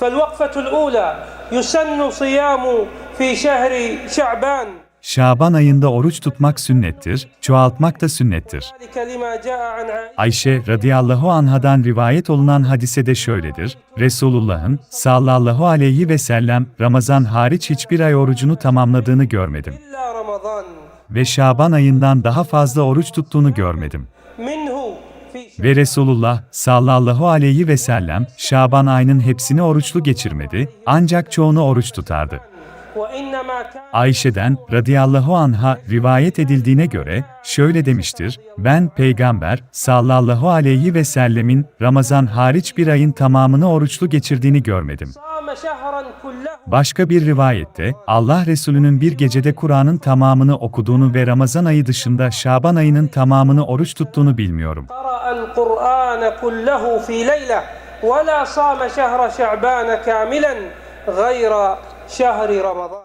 فالوقفة الأولى يسن صيام في شهر شعبان Şaban ayında oruç tutmak sünnettir, çoğaltmak da sünnettir. ذلك لما جاء عن عائشة Ayşe radıyallahu anhadan rivayet olunan hadisede şöyledir. Resulullah'ın sallallahu aleyhi ve sellem Ramazan hariç hiçbir ay orucunu tamamladığını görmedim. إلا رمضان Ve Şaban ayından daha fazla oruç tuttuğunu görmedim. Ve Resulullah sallallahu aleyhi ve sellem Şaban ayının hepsini oruçlu geçirmedi ancak çoğunu oruç tutardı. Ayşe'den radıyallahu anha rivayet edildiğine göre şöyle demiştir, ben peygamber sallallahu aleyhi ve sellemin Ramazan hariç bir ayın tamamını oruçlu geçirdiğini görmedim. Başka bir rivayette Allah Resulü'nün bir gecede Kur'an'ın tamamını okuduğunu ve Ramazan ayı dışında Şaban ayının tamamını oruç tuttuğunu bilmiyorum. القرآن كله في ليلة ولا صام شهر شعبان كاملا غير شهر رمضان.